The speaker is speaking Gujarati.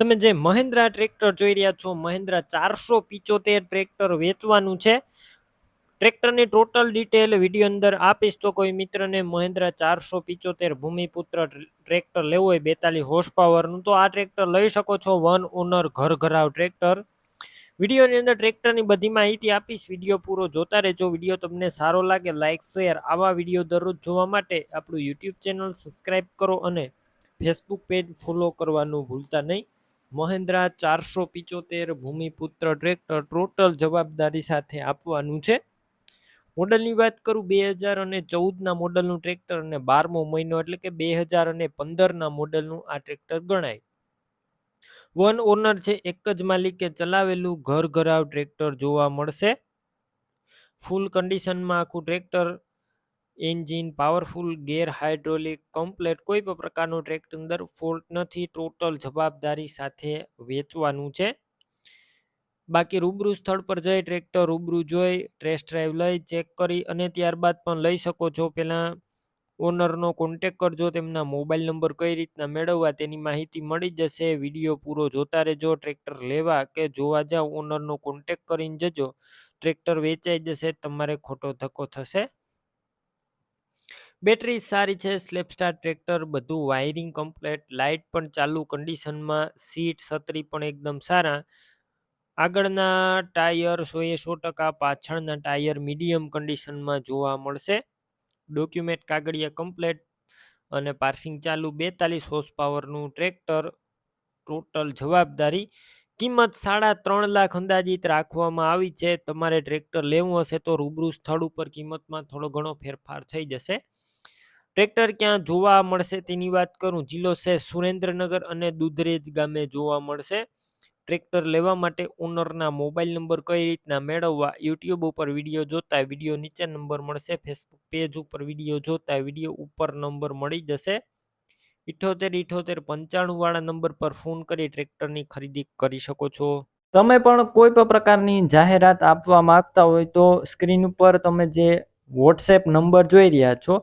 તમે જે મહિન્દ્રા ટ્રેક્ટર જોઈ રહ્યા છો, મહિન્દ્રા ચારસો પિચોતેર ટ્રેક્ટર વેચવાનું છે. ટ્રેક્ટરની ટોટલ ડિટેલ વીડિયો અંદર આપીશ તો કોઈ મિત્રને મહિન્દ્રા ચારસો પિચોતેર ભૂમિપુત્ર ટ્રેક્ટર લેવું હોય બેતાલીસ હોર્સ પાવરનું તો આ ટ્રેક્ટર લઈ શકો છો, વન ઓનર ઘર ઘરાવ ટ્રેક્ટર. વિડીયોની અંદર ટ્રેક્ટરની બધી માહિતી આપીશ, વીડિયો પૂરો જોતા રહેજો, વીડિયો તમને સારો લાગે લાઇક શેર, આવા વીડિયો દરરોજ જોવા માટે આપણું યુટ્યુબ ચેનલ સબસ્ક્રાઈબ કરો અને ફેસબુક પેજ ફોલો કરવાનું ભૂલતા નહીં. મહેન્દ્રા ચારસો પિચોતેર ભૂમિપુત્ર ટ્રેક્ટર ટોટલ જવાબદારી સાથે આપવાનું છે. મોડલની વાત કરું બે હજાર અને ચૌદના મોડલનું ટ્રેક્ટર અને બારમો મહિનો એટલે કે બે હજાર અને પંદરના મોડલનું આ ટ્રેક્ટર ગણાય. વન ઓનર છે, એક જ માલિકે ચલાવેલું ઘર ઘરાવ ટ્રેક્ટર જોવા મળશે. ફૂલ કન્ડિશનમાં આખું tractor engine, powerful, gear hydraulic, complete કોઈ પણ પ્રકારનું ટ્રેક્ટર અંદર ફોલ્ટ નથી ટોટલ જવાબદારી સાથે વેચવાનું છે. બાકી રૂબરૂ સ્થળ પર જઈ ટ્રેક્ટર રૂબરૂ જોઈ ટેસ્ટ ડ્રાઈવ લઈ ચેક કરી અને ત્યારબાદ પણ લઈ શકો છો. પહેલાં ઓનરનો કોન્ટેક કરજો, તેમના મોબાઈલ નંબર કઈ રીતના મેળવવા તેની માહિતી મળી જશે. વીડિયો પૂરો જોતા રહેજો ટ્રેક્ટર લેવા કે જોવા જાવ ઓનરનો કોન્ટેક કરીને જજો. ટ્રેક્ટર વેચાઈ જશે, તમારે ખોટો ધક્કો થશે. બેટરી સારી છે, સ્લેપસ્ટાર ટ્રેક્ટર બધું વાયરિંગ કમ્પ્લેટ, લાઇટ પણ ચાલુ, કન્ડિશનમાં સીટ છત્રી પણ એકદમ સારા. આગળના ટાયર સો એ સો ટકા, પાછળના ટાયર મીડિયમ કન્ડિશનમાં જોવા મળશે. ડોક્યુમેન્ટ કાગળિયા કમ્પ્લેટ અને પાર્સિંગ ચાલુ, બેતાલીસ હોર્સ પાવરનું ટ્રેક્ટર, ટોટલ જવાબદારી. કિંમત સાડા ત્રણ લાખ અંદાજિત રાખવામાં આવી છે. તમારે ટ્રેક્ટર લેવું હશે તો રૂબરૂ સ્થળ ઉપર કિંમતમાં થોડો ઘણો ફેરફાર થઈ જશે. ટ્રેક્ટર ક્યાં જોવા મળશે તેની વાત કરું? જિલ્લો છે સુરેન્દ્રનગર અને દુધરેજ ગામે જોવા મળશે. ટ્રેક્ટર લેવા માટે ઓનરના મોબાઈલ નંબર કઈ રીતના મેળવવા? યુટ્યુબ ઉપર વીડિયો જોતા વીડિયો નીચે નંબર મળશે. ફેસબુક પેજ ઉપર વીડિયો જોતા વીડિયો ઉપર નંબર મળી જશે. ઇઠોતેર ઇઠોતેર, પંચાણું વાળા નંબર પર ફોન કરી ટ્રેક્ટરની ખરીદી કરી શકો છો. તમે પણ કોઈ પણ પ્રકારની જાહેરાત આપવા માંગતા હોય તો સ્ક્રીન ઉપર તમે જે વોટ્સએપ નંબર જોઈ રહ્યા છો